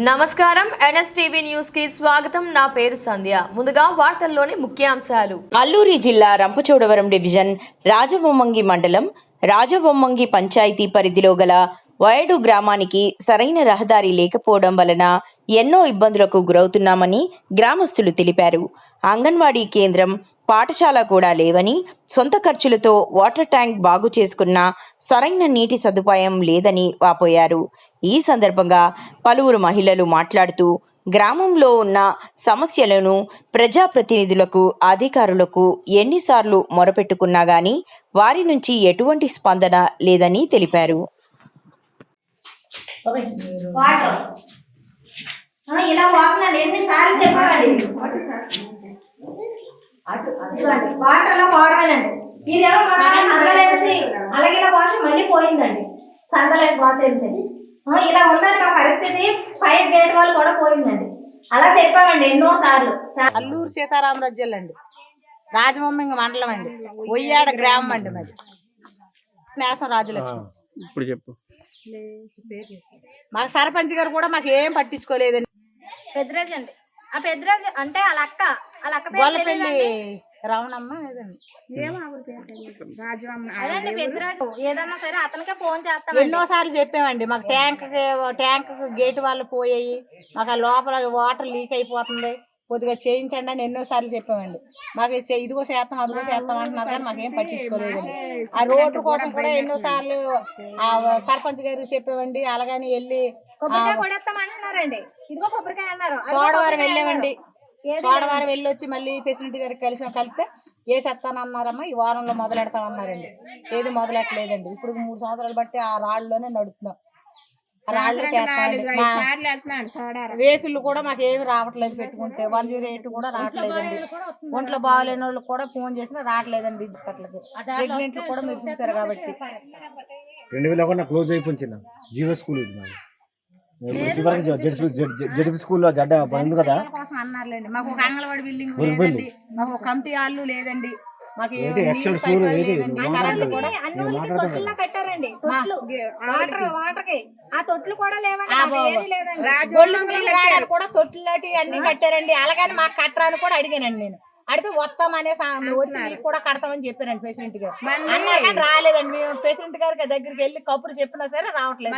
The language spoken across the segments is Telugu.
నమస్కారం. ఎన్ఎస్టీవీ న్యూస్కి స్వాగతం. నా పేరు సంధ్య. ముందుగా వార్తల్లోని ముఖ్యాంశాలు. అల్లూరి జిల్లా రంపచోడవరం డివిజన్ రాజవొమ్మంగి మండలం రాజవొమ్మంగి పంచాయతీ పరిధిలో గల వయడు గ్రామానికి సరైన రహదారి లేకపోవడం వలన ఎన్నో ఇబ్బందులకు గురవుతున్నామని గ్రామస్తులు తెలిపారు. అంగన్వాడీ కేంద్రం పాఠశాల కూడా లేవని సొంత ఖర్చులతో వాటర్ ట్యాంక్ బాగు చేసుకున్న సరైన నీటి సదుపాయం లేదని వాపోయారు. ఈ సందర్భంగా పలువురు మహిళలు మాట్లాడుతూ గ్రామంలో ఉన్న సమస్యలను ప్రజాప్రతినిధులకు అధికారులకు ఎన్నిసార్లు మొరపెట్టుకున్నా గాని వారి నుంచి ఎటువంటి స్పందన లేదని తెలిపారు. వాటర్. ఇలా పోతుందండి ఎన్నిసార్లు చెప్పాలండి ఇదిగోండి, వాటర్లో పోవడమేనండి ఇదేమో మన సందలేసి అలాగే ఇలా పోసి మళ్ళీ పోయిందండి. సందలేసి ఇలా ఉందండి మా పరిస్థితి. ఫైర్ గేట్ వాళ్ళు కూడా పోయిందండి. అలా చెప్పామండి ఎన్నో సార్లు అల్లూరు సీతారామరాజు జిల్లా అండి. రాజమొమ్మింగ మండలం అండి. ఒయ్యాడ గ్రామం అండి మరి నేసం రాజలక్ష్మి. ఇప్పుడు చెప్పు. మాకు సర్పంచ్ గారు కూడా మాకు ఏం పట్టించుకోలేదండి పెద్దరాజు అండి ఆ పెద్దరాజు అంటే వాళ్ళ అక్క వాళ్ళ అక్క తెలియదండి. రమణమ్మ ఏదండి అదండి పెద్దరాజు ఏదన్నా సరే అతనికే ఫోన్ చేస్తామండి. ఎన్నోసార్లు చెప్పామండి మాకు ట్యాంక్ ట్యాంక్ గేట్ వాళ్ళు పోయాయి మాకు ఆ లోపల వాటర్ లీక్ అయిపోతుంది. కొద్దిగా చేయించండి అని ఎన్నోసార్లు చెప్పామండి. మాకు ఇదిగో చేస్తాం అదిగో చేస్తాం అంటున్నారు కానీ మాకేం పట్టించుకోలేదండి ఆ రోడ్డు కోసం కూడా ఎన్నోసార్లు ఆ సర్పంచ్ గారికి చెప్పామండి అలాగని వెళ్ళి సోడవారం వెళ్ళామండి. సోడవారం వెళ్ళి వచ్చి మళ్ళీ ప్రెసిడెంట్ గారికి కలిసి కలిస్తే వేసేస్తానన్నారమ్మా ఈ వారంలో మొదలెడతాం అన్నారండి ఏది మొదలెట్టలేదండి. ఇప్పుడు మూడు సంవత్సరాలు బట్టి ఆ రాళ్ళలోనే నడుస్తున్నాం ఆ రాళ్ళు చేస్తామండి. మా వెహికల్ కూడా మాకు ఏమి రావట్లేదు పెట్టుకుంటే. వన్ జీరో ఎయిట్ కూడా రావట్లేదండి. ఒంట్లో బాగాలేని వాళ్ళు కూడా ఫోన్ చేసినా రావట్లేదండి హాస్పిటల్కి ప్రెగ్నెంట్ కూడా మీరు చూసారు కాబట్టి. రెండు వేల ఒకటి క్లోజ్ అయిపోయింది జీవో స్కూల్ ఇది మాది. జడిపి స్కూల్లో గడ్డ ఉంది కదా? కోసం అన్నారులేండి. మాకు ఒక అంగన్వాడి బిల్డింగ్ లేదండి. మాకు ఒక కమిటీ హాల్ లేదండి. కట్టారండి. తొట్లు. వాటర్ వాటర్కి ఆ తొట్లు కూడా లేవండి కూడా తొట్లు లాంటి అన్ని కట్టారండి. అలాగని మాకు కట్టరాని కూడా అడిగానండి నేను. అడిగితే వస్తాం మేము వచ్చి మీకు కూడా కడతామని చెప్పారండి ప్రెసిడెంట్ గారు అన్నారు కానీ రాలేదండి. మేము ప్రెసిడెంట్ గారికి దగ్గరికి వెళ్ళి కబురు చెప్పినా సరే రావట్లేదు.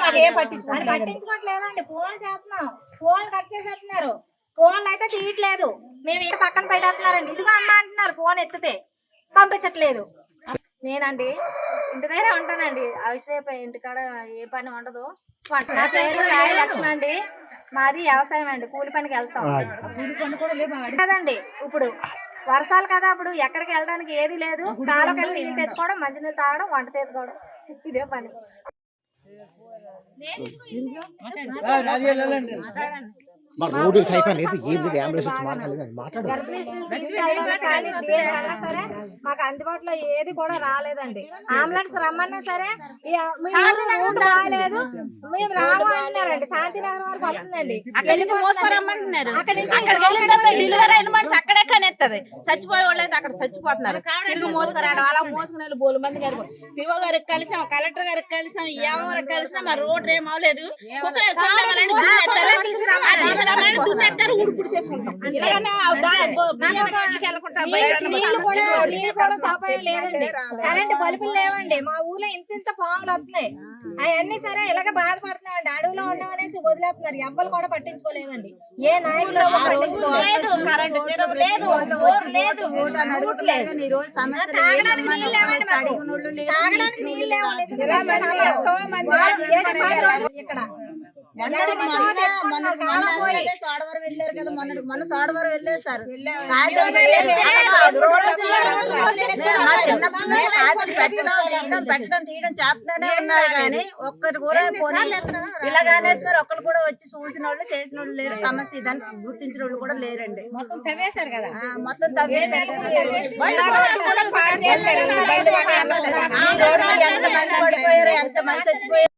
మాకు ఏం పట్టించుకోవట్లేదండి ఫోన్ చేస్తున్నాం. ఫోన్ కట్ చేసేస్తున్నారు. ఫోన్లు అయితే తీయట్లేదు. మేము ఇంటి పక్కన పెట్టేస్తున్నారండి. ఇదిగో అమ్మ అంటున్నారు ఫోన్ ఎత్తితే పంపించట్లేదు. నేనండి ఇంటి దగ్గర ఉంటానండి. అవిశ్వేప ఇంటికాడ ఏ పని ఉండదు. నా పేరు అండి మాది వ్యవసాయం అండి కూలి పనికి వెళ్తాం. కదండి ఇప్పుడు వర్షాలు కదా అప్పుడు ఎక్కడికి వెళ్ళడానికి ఏది లేదు. కాలోకి వెళ్ళి నీళ్ళు తెచ్చుకోవడం మంచినీళ్ళు తాగడం వంట చేసుకోవడం. ఇదే పని. మాకు రోడ్డు సైఫన్ వేసి ఏంది అంబులెన్స్ వచ్చి మాట్లాడలేదు. మాట్లాడు దేనికన్నా సరే మాకు అందుబాటులో ఏది కూడా రాలేదండి. అంబులెన్స్ రమ్మన్నా సరే మీ బాగాలేదు. మేము రాము అంటున్నారండి. శాంతినగర్ వరకు వస్తుందండి. అక్కడి నుంచి అక్కడే కనెత్తది చచ్చిపోయే వాళ్ళు అయితే అక్కడ చచ్చిపోతున్నారు. తిరిగి మోసుకురావడం అలా మోసుకునే వాళ్ళు బోలు మంది గారు పిఓ గారికి కలిసాం కలెక్టర్ గారికి కలిసాం ఎవరికి కలిసినా మరి రోడ్ ఏం కూడా సౌకర్యం లేదండి. కరెంట్ బల్బులు లేవండి. మా ఊర్లో ఇంత ఇంత పాములు వస్తున్నాయి. అవన్నీ సరే ఇలాగే బాధపడుతున్నామండి. అడవిలో ఉన్నామనేసి వదిలేస్తున్నారు. ఎవ్వరు కూడా పట్టించుకోలేదండి. ఏ నాయకులు తాగడానికి నీళ్ళు లేవండి ఇక్కడ సోడవరం వెళ్ళారు కదా మొన్న మొన్న సోడవరం వెళ్ళేసారు పెట్టడం తీయడం చేస్తూనే ఉన్నారు కానీ ఒక్కరు కూడా పోనీ ఇలాగనేసి మరి ఒక్కరు కూడా వచ్చి చూసిన వాళ్ళు చేసిన వాళ్ళు లేరు. సమస్య ఇదని గుర్తించిన వాళ్ళు కూడా లేరండి. మొత్తం తవ్వేశారు కదా? మొత్తం తవ్వేశారు. ఎంత మంది పడిపోయారు ఎంత మంది చచ్చిపోయారు